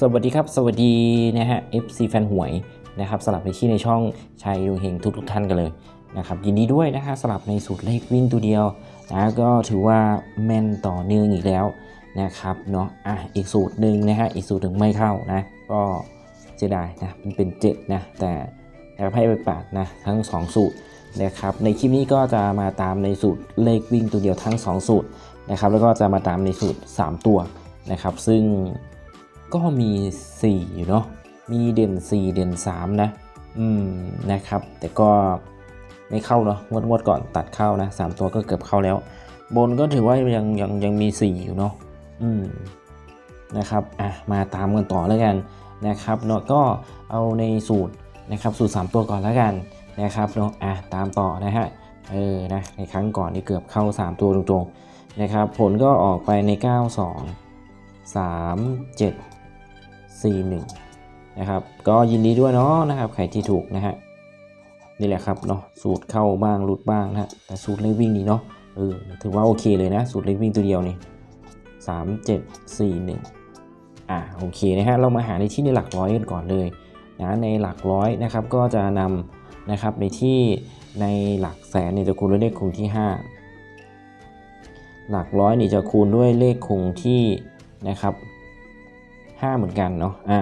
สวัสดีครับ สวัสดีนะฮะ FC แฟนหวยนะครับสลับไปที่ในช่องชัยดวงเฮงทุกทุกๆท่านกันเลยนะครับยินดีด้วยนะฮะสลับในสูตรเลขวิ่งตัวเดียวนะก็ถือว่าแม่นต่อเนื่องอีกแล้วนะครับเนาะอะอีกสูตรหนึ่งนะฮะอีกสูตรหนึ่งไม่เข้านะก็เสียดายนะมันเป็น7นะแต่แอบให้ไปแปดนะทั้ง 2 สูตรนะครับในคลิปนี้ก็จะมาตามในสูตรเลขวิ่งตัวเดียวทั้ง 2 สูตรนะครับแล้วก็จะมาตามในสูตร 3 ตัวนะครับซึ่ง ก็มี4อยู่เนาะมีเด่น 4 เด่น 3 นะ อืมนะครับ แต่ก็ไม่เข้าเนาะงวดงวดก่อนตัดเข้านะ 3 ตัวก็เกือบเข้าแล้ว บนก็ถือว่ายังยังยังมี 4 อยู่เนาะอืมนะครับอะมาตามกันต่อแล้วกันนะครับเนาะก็เอาในสูตรนะครับสูตร 3 ตัวก่อนแล้วกันนะครับเนาะอะตามต่อนะฮะเออนะในครั้งก่อนนี่เกือบเข้า 3 ตัวตรงๆนะครับ ผลก็ออกไปใน 92 3 7 4 1นะครับก็ยินดีด้วยเนาะนะครับใครที่ถูกนะฮะนี่แหละครับเนาะสูตรเข้าบ้างหลุดบ้างนะฮะแต่สูตรเลขวิ่งนี่เนาะเออถือว่าโอเคเลยนะ สูตรเลขวิ่งตัวเดียวนี่สามเจ็ดสี่หนึ่งอะโอเคนะฮะเรามาหาในที่ในหลักร้อยกันก่อนเลยนะในหลักร้อยนะครับก็จะนำนะครับในที่ในหลักแสนเนี่ยจะคูณด้วยเลขคงที่ 5 หลักร้อยนี่จะคูณด้วยเลขคงที่นะครับ 5 เหมือนกันเนาะอ่า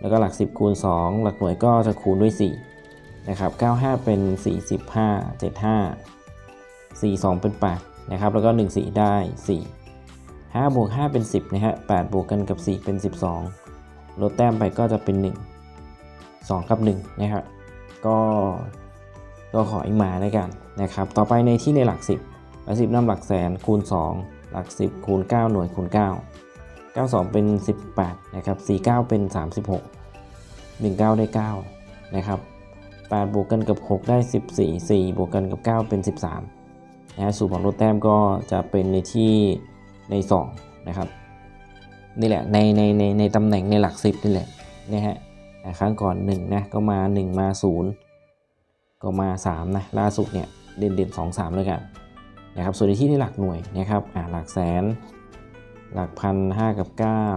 แล้วก็หลัก 10 คูณ 2 หลักหน่วยก็จะคูณด้วย 4 นะครับ 95 เป็น 45 75 42 เป็น 8 นะครับ แล้วก็ 1 4 ได้ 4 5บวก5เป็น 10 นะฮะ 8 บวกกันกับ 4 เป็น 12 ลดแต้มไปก็จะเป็น 1 2 กับ 1 นะครับ ก็ก็ขออีกมาแล้วกันนะครับ ต่อไปในที่ในหลัก 10 หลัก 10นำหลักแสนคูณ 2 หลัก 10 คูณ 9 หน่วยคูณ 9 92 เป็น 18 นะครับ 49 เป็น 36 19 ได้ 9 นะครับ 8 บวกกันกับ 6 ได้ 14 4 บวกกันกับ 9 เป็น 13นะฮะสูตรของลดแต้มก็จะเป็นในที่ใน 2 นะครับ นี่แหละ ในในในในตำแหน่งในหลัก 10 นี่แหละนะฮะอ่ครั้งก่อน 1 นะ ก็มา 1 มา 0 ก็มา 3 นะ ล่าสุดเนี่ย เด่นเด่น2 3 แล้วกันนะครับ ส่วนในที่ในหลักหน่วยนะครับ อ่าหลักแสน หลักพันห้ากับ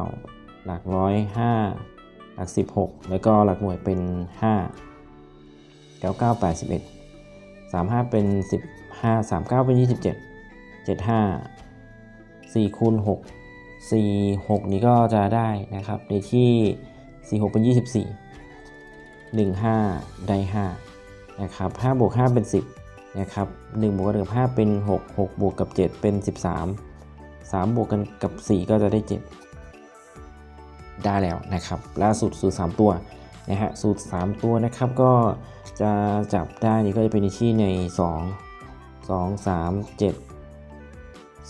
9 หลักร้อยห้าหลัก 16 แล้วก็หลักหน่วยเป็น 5 99 81 35 เป็น 15 39 เป็น 27 75 4คูณ6 4 6 นี้ก็จะได้นะครับในที่ 46 เป็น 24 15 ได้ 5 นะครับ5บวก5เป็น 10 นะครับ1บวกกับ5เป็น 6 6บวกกับ 7 เป็น 13 3 บวกกันกับ 4 ก็จะได้ 7 ได้แล้วนะครับ ล่าสุดสูตร 3 ตัวนะฮะสูตร 3 ตัวนะครับก็จะจับได้นี่ก็จะเป็นที่ใน 2 2 3 7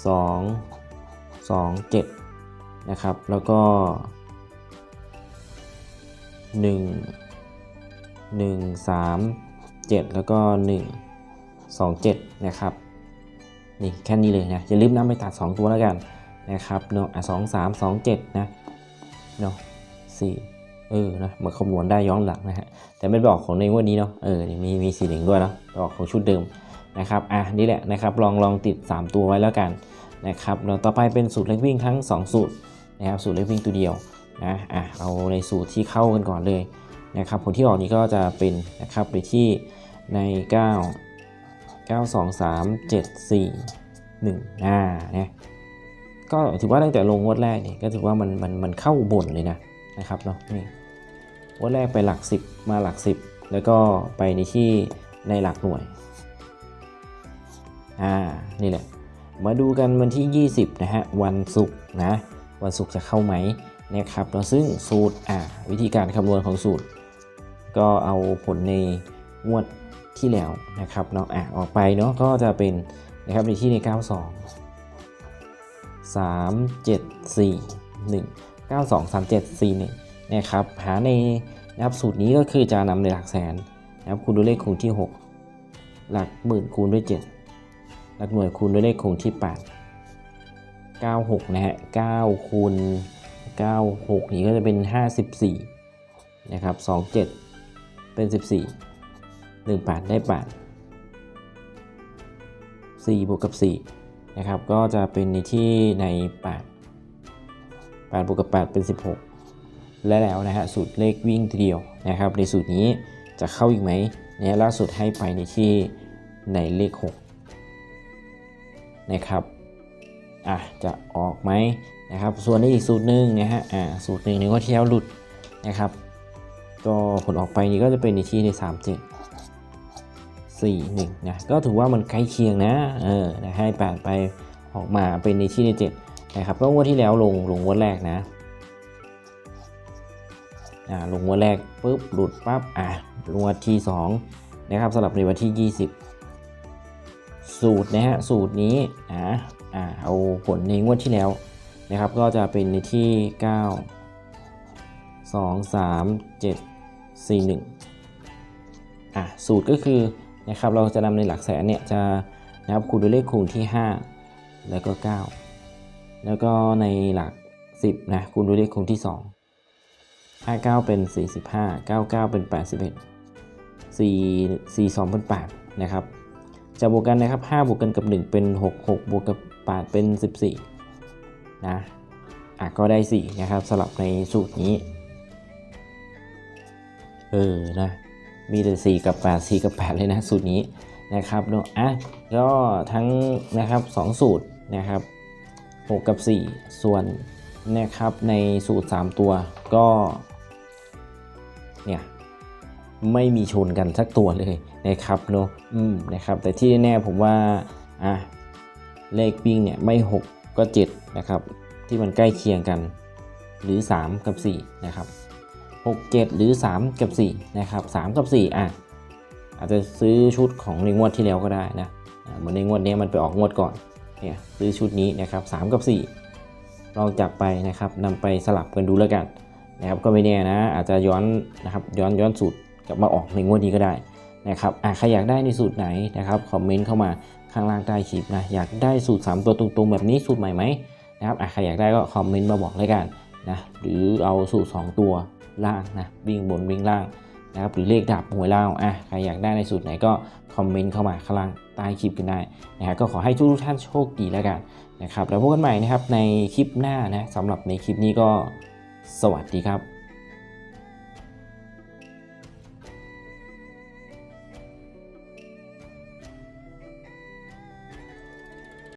2 2 7 นะครับ แล้วก็ 1 1 3 7 แล้วก็ 1 2 7 นะครับ นี่แค่นี้เลยนะอย่าลืมนำไปตัด 2 ตัวแล้วกันนะครับเนาะอะสองสามสองเจ็ดนะเนาะสี่เออนะเหมือนคำนวณได้ย้อนหลังนะฮะแต่ไม่บอกของในงวันนี้เนาะเออมีมีสี่หนึ่งด้วยเนาะบอกของชุดเดิมนะครับอะนี่แหละนะครับลองลองติด 3 ตัวไว้แล้วกันนะครับเนาะต่อไปเป็นสูตรเล็กวิ่งทั้ง 2 สูตรนะครับสูตรเล็กวิ่งตัวเดียวนะอะเอาในสูตรที่เข้ากันก่อนเลยนะครับผลที่ออกนี้ก็จะเป็นนะครับไปที่ใน 9 9 2 3 7 4 1อ่าเนี่ยก็ถือว่าตั้งแต่ลงงวดแรกนี่ก็ถือว่ามันมันมันเข้าบนเลยนะนะครับเนาะนี่งวดแรกไปหลัก 10 มาหลัก 10 แล้วก็ไปในที่ในหลักหน่วยอ่านี่แหละมาดูกันวันที่ 20 นะฮะ วันศุกร์นะ วันศุกร์จะเข้าไหมนะครับแล้วซึ่งสูตรอ่าวิธีการคำนวณของสูตร ก็เอาผลในงวด ที่แล้วนะครับเนาะอะออกไปเนาะก็จะเป็นนะครับในที่ใน 92 3 7 4 1 9 2 3 7 4 1นะครับหาในนะครับสูตรนี้ก็คือจะนำในหลักแสนนะครับคูณด้วยเลขคงที่ 6 หลักหมื่นคูณด้วย 7 หลักหน่วยคูณด้วยเลขคงที่ 8 96 นะฮะ9คูณ96 นี้ก็จะเป็น 54นะครับ27 เป็น 14 1 8ได้8 4บวกกับ4นะครับก็จะเป็นในที่ใน8 8บวกกับ8เป็น 16 และแล้วนะฮะสูตรเลขวิ่งทีเดียวนะครับ ในสูตรนี้จะเข้าอีกไหมเนี่ยล่าสุดให้ไปในที่ในเลข 6 นะครับอะจะออกไหมนะครับ ส่วนในอีกสูตรหนึ่งนะฮะอ่าสูตรหนึ่งนี่ก็เที่ยวหลุดนะครับ ก็ผลออกไปนี่ก็จะเป็นในที่ใน 3 7 4 1นะก็ถือว่ามันใกล้เคียงนะเออนะให้แปดไปออกมาเป็นในที่ใน7นะครับก็งวดที่แล้วลงลงงวดแรกนะอ่าลงงวดแรกปุ๊บหลุดปั๊บอะลงงวดที่2นะครับสำหรับในวันที่ 20 สูตรนะฮะสูตรนี้อ่าอ่าเอาผลในงวดที่แล้วนะครับก็จะเป็นในที่ 9 2 3 7 4 1อะสูตรก็คือ นะครับ เราจะนำในหลักแสนเนี่ยจะนะครับคูณด้วยเลขคูณที่ 5 แล้วก็ 9 แล้วก็ในหลัก 10นะคูณด้วยเลขคูณที่ 2 59 เป็น 45 99 เป็น 81 4 42 เป็น 8 นะครับจะบวกกันนะครับ5บวกกันกับ 1 เป็น 6 6 บวกกับ 8 เป็น 14 นะอะก็ได้ 4 นะครับสลับในสูตรนี้ เออ นะ มีแต่4กับ 8 4 กับ 8 เลยนะสูตรนี้นะครับเนาะอะก็ทั้งนะครับ2สูตรนะครับ 6 กับ 4 ส่วนนะครับในสูตร 3 ตัวก็เนี่ยไม่มีชนกันสักตัวเลยนะครับเนาะอืมนะครับแต่ที่แน่ผมว่าอะเลขปิ้งเนี่ยไม่ 6 ก็ 7 นะครับ ที่มันใกล้เคียงกัน หรือ 3 กับ 4 นะครับ 6 7 หรือ 3 กับ 4 นะครับ 3 กับ 4 อะ อาจจะซื้อชุดของในงวดที่แล้วก็ได้นะเหมือนในงวดนี้มันไปออกงวดก่อนเนี่ยซื้อชุดนี้นะครับ 3 กับ 4 ลองจับไปนะครับนำไปสลับกันดูแล้วกันนะครับก็ไม่แน่นะ อาจจะย้อนนะครับย้อนย้อนสูตรกลับมาออกในงวดนี้ก็ได้นะครับอะใครอยากได้ในสูตรไหนนะครับคอมเมนต์เข้ามาข้างล่างใต้คลิปนะอยากได้สูตร 3 ตัวตรงๆแบบนี้สูตรใหม่ไหมนะครับอะใครอยากได้ก็คอมเมนต์มาบอกเลยกันนะหรือเอาสูตร 2 ตัว ล่างนะวิ่งบนวิ่งล่างนะครับหรือเลขดับหวยล่าอะใครอยากได้ในสูตรไหนก็คอมเมนต์เข้ามาข้างล่างใต้คลิปกันได้นะครับก็ขอให้ทุกท่านโชคดีแล้วกันนะครับแล้วพบกันใหม่นะครับในคลิปหน้านะสำหรับในคลิปนี้ก็สวัสดีครับ